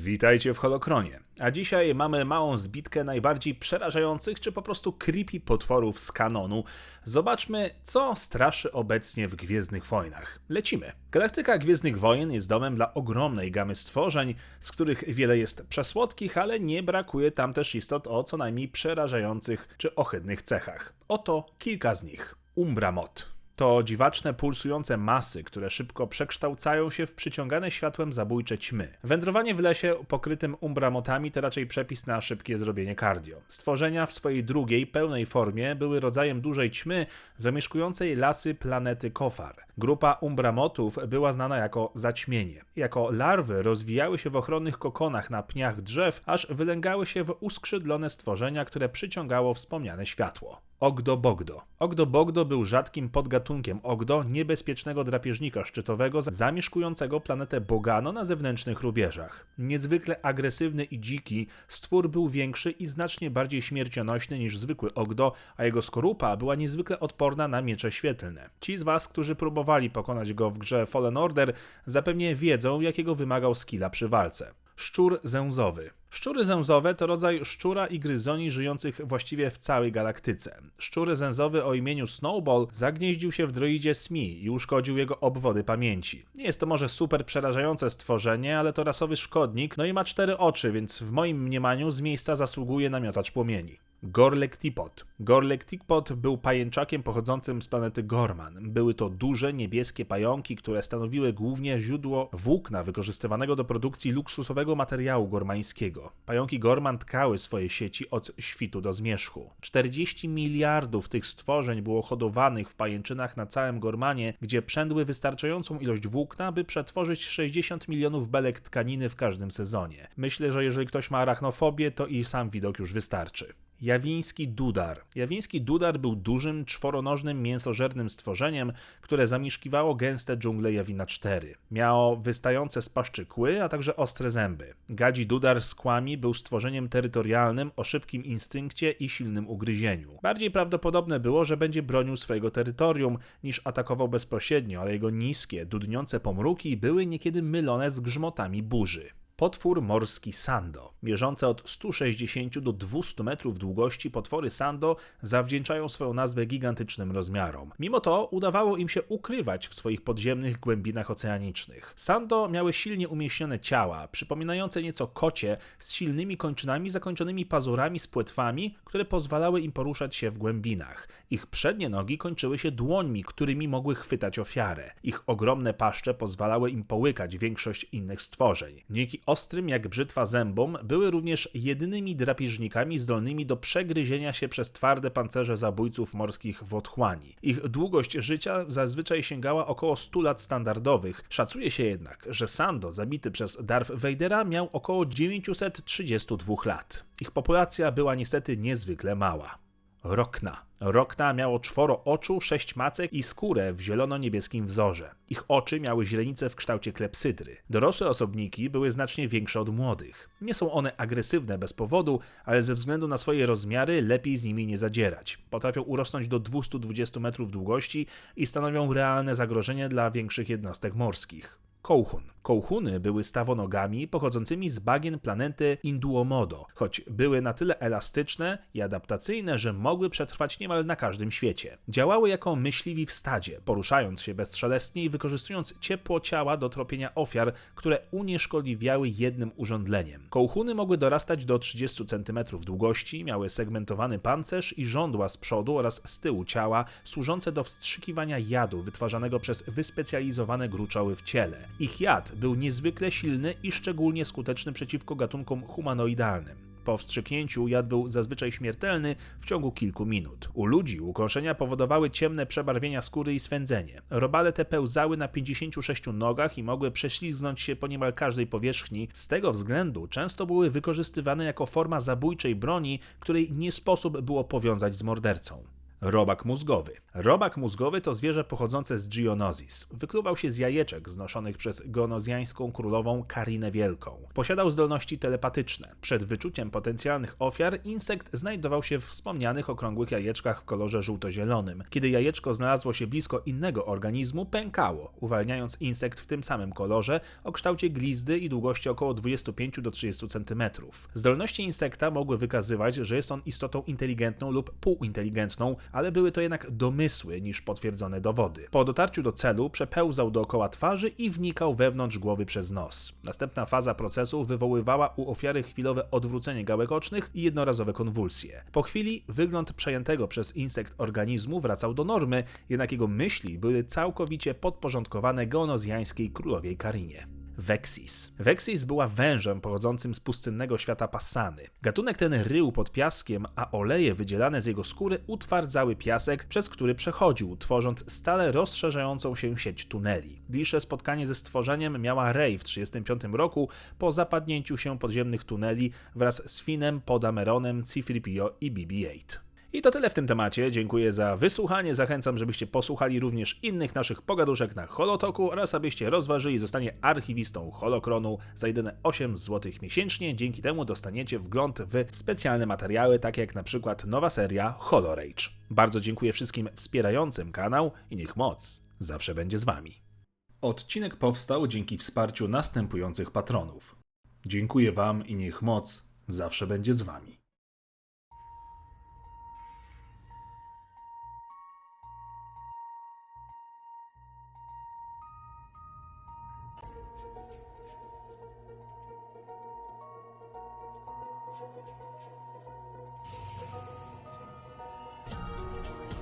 Witajcie w Holokronie. A dzisiaj mamy małą zbitkę najbardziej przerażających czy po prostu creepy potworów z kanonu. Zobaczmy, co straszy obecnie w Gwiezdnych Wojnach. Lecimy. Galaktyka Gwiezdnych Wojen jest domem dla ogromnej gamy stworzeń, z których wiele jest przesłodkich, ale nie brakuje tam też istot o co najmniej przerażających czy ohydnych cechach. Oto kilka z nich. Umbramot. To dziwaczne, pulsujące masy, które szybko przekształcają się w przyciągane światłem zabójcze ćmy. Wędrowanie w lesie pokrytym umbramotami to raczej przepis na szybkie zrobienie cardio. Stworzenia w swojej drugiej, pełnej formie były rodzajem dużej ćmy zamieszkującej lasy planety Kofar. Grupa umbramotów była znana jako zaćmienie. Jako larwy rozwijały się w ochronnych kokonach na pniach drzew, aż wylęgały się w uskrzydlone stworzenia, które przyciągało wspomniane światło. Ogdo Bogdo. Ogdo Bogdo był rzadkim podgatunkiem Ogdo, niebezpiecznego drapieżnika szczytowego zamieszkującego planetę Bogano na zewnętrznych rubieżach. Niezwykle agresywny i dziki, stwór był większy i znacznie bardziej śmiercionośny niż zwykły Ogdo, a jego skorupa była niezwykle odporna na miecze świetlne. Ci z was, którzy próbowali pokonać go w grze Fallen Order, zapewnie wiedzą, jakiego wymagał skilla przy walce. Szczur zęzowy. Szczury zęzowe to rodzaj szczura i gryzoni żyjących właściwie w całej galaktyce. Szczur zęzowy o imieniu Snowball zagnieździł się w droidzie SMI i uszkodził jego obwody pamięci. Nie jest to może super przerażające stworzenie, ale to rasowy szkodnik, no i ma cztery oczy, więc w moim mniemaniu z miejsca zasługuje na płomieni. Gorlektipod. Gorlektipod był pajęczakiem pochodzącym z planety Gorman. Były to duże, niebieskie pająki, które stanowiły głównie źródło włókna wykorzystywanego do produkcji luksusowego materiału gormańskiego. Pająki Gorman tkały swoje sieci od świtu do zmierzchu. 40 miliardów tych stworzeń było hodowanych w pajęczynach na całym Gormanie, gdzie przędły wystarczającą ilość włókna, by przetworzyć 60 milionów belek tkaniny w każdym sezonie. Myślę, że jeżeli ktoś ma arachnofobię, to i sam widok już wystarczy. Jawiński dudar. Jawiński dudar był dużym, czworonożnym, mięsożernym stworzeniem, które zamieszkiwało gęste dżungle Jawina 4. Miało wystające z paszczy kły, a także ostre zęby. Gadzi dudar z kłami był stworzeniem terytorialnym o szybkim instynkcie i silnym ugryzieniu. Bardziej prawdopodobne było, że będzie bronił swojego terytorium, niż atakował bezpośrednio, ale jego niskie, dudniące pomruki były niekiedy mylone z grzmotami burzy. Potwór morski Sando. Mierzące od 160 do 200 metrów długości potwory Sando zawdzięczają swoją nazwę gigantycznym rozmiarom. Mimo to udawało im się ukrywać w swoich podziemnych głębinach oceanicznych. Sando miały silnie umieśnione ciała, przypominające nieco kocie, z silnymi kończynami zakończonymi pazurami z płetwami, które pozwalały im poruszać się w głębinach. Ich przednie nogi kończyły się dłońmi, którymi mogły chwytać ofiarę. Ich ogromne paszcze pozwalały im połykać większość innych stworzeń. Dzięki ostrym jak brzytwa zębom, były również jedynymi drapieżnikami zdolnymi do przegryzienia się przez twarde pancerze zabójców morskich w otchłani. Ich długość życia zazwyczaj sięgała około 100 lat standardowych. Szacuje się jednak, że Sando, zabity przez Darth Vadera, miał około 932 lat. Ich populacja była niestety niezwykle mała. Rokna. Rokna miało czworo oczu, sześć macek i skórę w zielono-niebieskim wzorze. Ich oczy miały źrenice w kształcie klepsydry. Dorosłe osobniki były znacznie większe od młodych. Nie są one agresywne bez powodu, ale ze względu na swoje rozmiary lepiej z nimi nie zadzierać. Potrafią urosnąć do 220 metrów długości i stanowią realne zagrożenie dla większych jednostek morskich. Kołchun. Kołchuny były stawonogami pochodzącymi z bagien planety Induomodo, choć były na tyle elastyczne i adaptacyjne, że mogły przetrwać niemal na każdym świecie. Działały jako myśliwi w stadzie, poruszając się bezszelestnie i wykorzystując ciepło ciała do tropienia ofiar, które unieszkodliwiały jednym urządleniem. Kołchuny mogły dorastać do 30 cm długości, miały segmentowany pancerz i żądła z przodu oraz z tyłu ciała, służące do wstrzykiwania jadu wytwarzanego przez wyspecjalizowane gruczoły w ciele. Ich jad był niezwykle silny i szczególnie skuteczny przeciwko gatunkom humanoidalnym. Po wstrzyknięciu jad był zazwyczaj śmiertelny w ciągu kilku minut. U ludzi ukąszenia powodowały ciemne przebarwienia skóry i swędzenie. Robale te pełzały na 56 nogach i mogły prześlizgnąć się po niemal każdej powierzchni. Z tego względu często były wykorzystywane jako forma zabójczej broni, której nie sposób było powiązać z mordercą. Robak mózgowy. Robak mózgowy to zwierzę pochodzące z Geonosis. Wykluwał się z jajeczek znoszonych przez geonozjańską królową Karinę Wielką. Posiadał zdolności telepatyczne. Przed wyczuciem potencjalnych ofiar insekt znajdował się w wspomnianych okrągłych jajeczkach w kolorze żółto-zielonym. Kiedy jajeczko znalazło się blisko innego organizmu, pękało, uwalniając insekt w tym samym kolorze o kształcie glizdy i długości około 25 do 30 cm. Zdolności insekta mogły wykazywać, że jest on istotą inteligentną lub półinteligentną, ale były to jednak domysły niż potwierdzone dowody. Po dotarciu do celu przepełzał dookoła twarzy i wnikał wewnątrz głowy przez nos. Następna faza procesu wywoływała u ofiary chwilowe odwrócenie gałek ocznych i jednorazowe konwulsje. Po chwili wygląd przejętego przez insekt organizmu wracał do normy, jednak jego myśli były całkowicie podporządkowane geonozjańskiej królowej Karinie. Vexis. Vexis była wężem pochodzącym z pustynnego świata Passany. Gatunek ten rył pod piaskiem, a oleje wydzielane z jego skóry utwardzały piasek, przez który przechodził, tworząc stale rozszerzającą się sieć tuneli. Bliższe spotkanie ze stworzeniem miała Rey w 1935 roku po zapadnięciu się podziemnych tuneli wraz z Finem, Podameronem, C-3PO i BB-8. I to tyle w tym temacie. Dziękuję za wysłuchanie. Zachęcam, żebyście posłuchali również innych naszych pogaduszek na Holotoku oraz abyście rozważyli zostanie archiwistą Holokronu za jedyne 8 zł miesięcznie. Dzięki temu dostaniecie wgląd w specjalne materiały, takie jak na przykład nowa seria Holorage. Bardzo dziękuję wszystkim wspierającym kanał i niech moc zawsze będzie z wami. Odcinek powstał dzięki wsparciu następujących patronów. Dziękuję wam i niech moc zawsze będzie z wami. thank you